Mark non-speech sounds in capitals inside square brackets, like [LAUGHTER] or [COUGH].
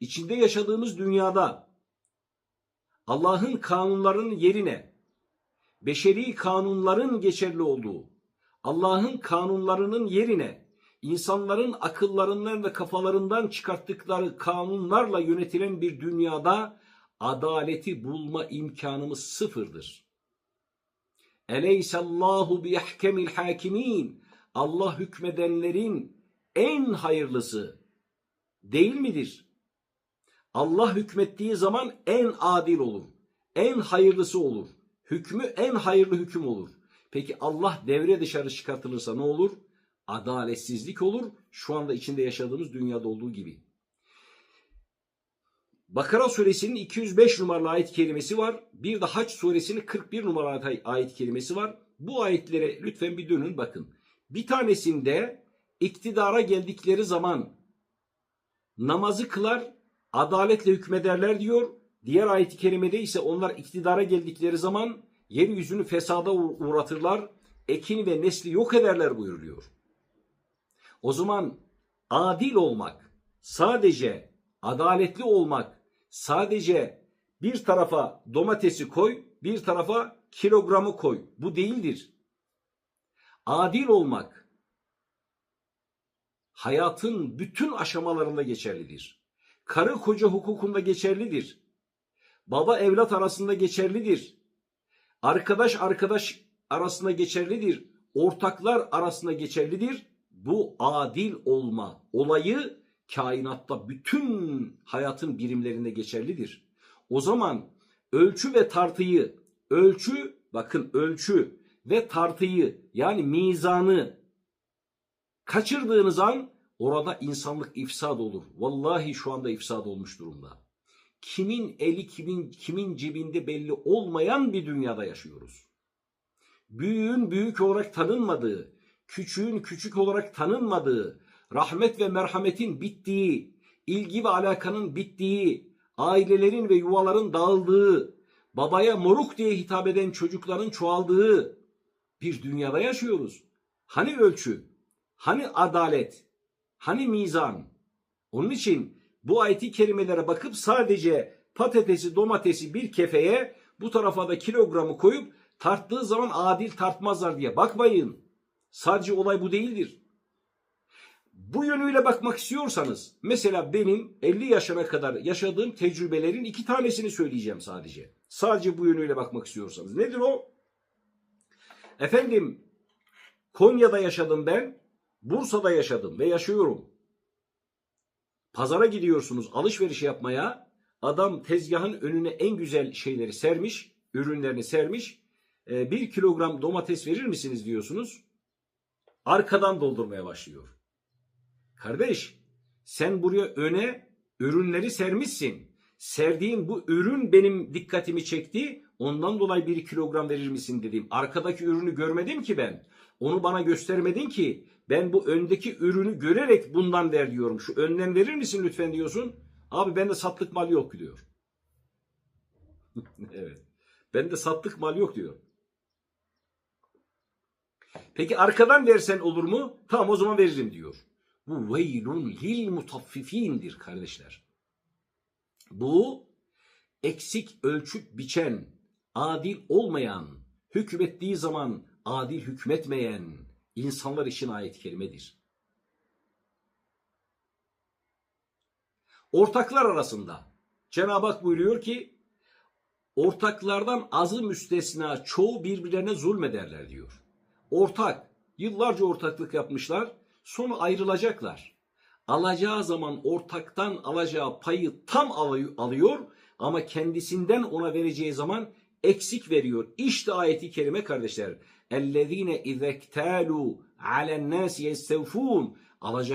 içinde yaşadığımız dünyada Allah'ın kanunlarının yerine beşeri kanunların geçerli olduğu, Allah'ın kanunlarının yerine insanların akıllarından ve kafalarından çıkarttıkları kanunlarla yönetilen bir dünyada adaleti bulma imkanımız sıfırdır. Eleysallahu bi yahkemil hakimin. Allah hükmedenlerin en hayırlısı değil midir? Allah hükmettiği zaman en adil olur. En hayırlısı olur. Hükmü en hayırlı hüküm olur. Peki Allah devre dışarı çıkartılırsa ne olur? Adaletsizlik olur. Şu anda içinde yaşadığımız dünyada olduğu gibi. Bakara suresinin 205 numaralı ayet kelimesi var. Bir de Haç suresinin 41 numaralı ayet kelimesi var. Bu ayetlere lütfen bir dönün bakın. Bir tanesinde iktidara geldikleri zaman namazı kılar, adaletle hükmederler diyor. Diğer ayet-i kerimede ise onlar iktidara geldikleri zaman yeryüzünü fesada uğratırlar, ekin ve nesli yok ederler buyuruluyor. O zaman adil olmak, sadece adaletli olmak, sadece bir tarafa domatesi koy, bir tarafa kilogramı koy. Bu değildir. Adil olmak hayatın bütün aşamalarında geçerlidir. Karı koca hukukunda geçerlidir. Baba evlat arasında geçerlidir. Arkadaş arkadaş arasında geçerlidir. Ortaklar arasında geçerlidir. Bu adil olma olayı kainatta bütün hayatın birimlerinde geçerlidir. O zaman ölçü ve tartıyı, ölçü bakın ölçü ve tartıyı yani mizanı kaçırdığınız an orada insanlık ifsad olur. Vallahi şu anda ifsad olmuş durumda. Kimin eli kimin kimin cebinde belli olmayan bir dünyada yaşıyoruz. Büyüğün büyük olarak tanınmadığı, küçüğün küçük olarak tanınmadığı, rahmet ve merhametin bittiği, ilgi ve alakanın bittiği, ailelerin ve yuvaların dağıldığı, babaya moruk diye hitap eden çocukların çoğaldığı bir dünyada yaşıyoruz. Hani ölçü? Hani adalet? Hani mizan? Onun için bu ayeti kerimelere bakıp sadece patatesi, domatesi bir kefeye bu tarafa da kilogramı koyup tarttığı zaman adil tartmazlar diye bakmayın. Sadece olay bu değildir. Bu yönüyle bakmak istiyorsanız mesela benim 50 yaşına kadar yaşadığım tecrübelerin iki tanesini söyleyeceğim sadece. Sadece bu yönüyle bakmak istiyorsanız. Nedir o? Efendim Konya'da yaşadım ben. Bursa'da yaşadım ve yaşıyorum. Pazara gidiyorsunuz alışveriş yapmaya. Adam tezgahın önüne en güzel şeyleri sermiş, ürünlerini sermiş. E, bir kilogram domates verir misiniz diyorsunuz. Arkadan doldurmaya başlıyor. Kardeş sen buraya öne ürünleri sermişsin. Serdiğin bu ürün benim dikkatimi çekti. Ondan dolayı bir kilogram verir misin dedim. Arkadaki ürünü görmedim ki ben. Onu bana göstermedin ki. Ben bu öndeki ürünü görerek bundan ver diyorum. Şu önden verir misin lütfen diyorsun. Abi bende satlık mal yok diyor. [LAUGHS] evet. Bende satlık mal yok diyor. Peki arkadan versen olur mu? Tamam o zaman veririm diyor. Bu veylun lil mutaffifindir kardeşler. Bu eksik ölçüp biçen, adil olmayan, hükmettiği zaman adil hükmetmeyen insanlar için ayet kelimedir. Ortaklar arasında Cenab-ı Hak buyuruyor ki ortaklardan azı müstesna çoğu birbirlerine zulmederler diyor. Ortak, yıllarca ortaklık yapmışlar, sonra ayrılacaklar. Alacağı zaman ortaktan alacağı payı tam alıyor ama kendisinden ona vereceği zaman eksik veriyor. İşte ayeti kerime kardeşler. اَلَّذ۪ينَ اِذَا اكْتَالُوا عَلَى النَّاسِ يَسْتَوْفُونَ.